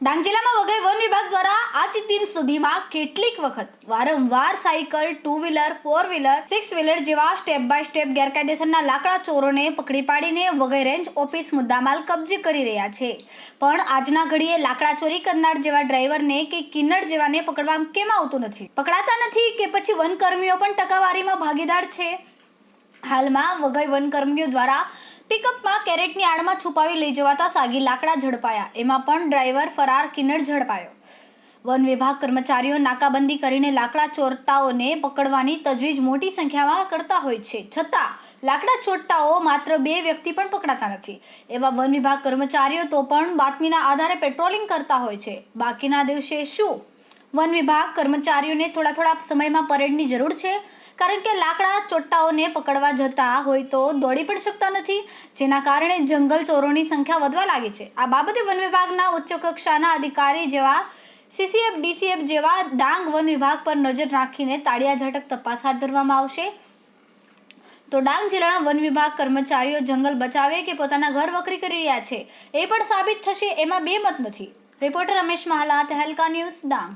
ડાંગ જિલ્લામાં વગઈ વન વિભાગ દ્વારા આજ દિન સુધીમાં કેટલીક વખત વારંવાર cycle two wheeler four wheeler six wheeler જેવા સ્ટેપ બાય સ્ટેપ ગેરકાયદેસરના લાકડા ચોરોને પકડી પાડીને વગઈ રેન્જ ઓફિસ મુદ્દામાલ કબજે કરી રહ્યા છે. પણ આજના ઘડીએ લાકડા ચોરી કરનાર જેવા ડ્રાઈવરને કે કિન્નર જેવાને પકડવા કેમ આવતું નથી? પકડાતા નથી કે પછી વનકર્મીઓ પણ ટકાવારીમાં ભાગીદાર છે? હાલમાં વઘઈ વનકર્મીઓ દ્વારા પિકઅપમાં કેરેટની આડમાં છુપાવી લઈ જવાતા સાગી લાકડા ઝડપાયા. એમાં પણ ડ્રાઈવર ફરાર કિન્નર ઝડપાયો. વન વિભાગ કર્મચારીઓ નાકાબંધી કરીને લાકડા ચોરટાઓને પકડવાની તજવીજ મોટી સંખ્યામાં કરતા હોય છે. છતાં, લાકડા ચોરટાઓ માત્ર બે વ્યક્તિ પણ પકડાતા નથી. એવા વન વિભાગ કર્મચારીઓ તો પણ બાતમીના આધારે પેટ્રોલિંગ કરતા હોય છે. બાકીના દિવસે શું? વન વિભાગ કર્મચારીઓને થોડા થોડા સમયમાં પરેડની જરૂર છે. કારણ કે લાકડા ચોટ્ટાઓને પકડવા જતા હોય તો દોડી પણ શકતા નથી, જેના કારણે જંગલ ચોરોની સંખ્યા વધવા લાગી છે. આ બાબતે વન વિભાગના ઉચ્ચ કક્ષાના અધિકારી જેવા સીસીએફ ડીસીએફ જેવા ડાંગ વન વિભાગ પર નજર રાખીને તાળિયા ઝટક તપાસ હાથ ધરવામાં આવશે. તો ડાંગ જિલ્લાના વન વિભાગ કર્મચારીઓ જંગલ બચાવે કે પોતાના ઘર વકરી કરી રહ્યા છે, એ પણ સાબિત થશે એમાં બે મત નથી. Reporter Ramesh Mahala Tehelka news, Dang.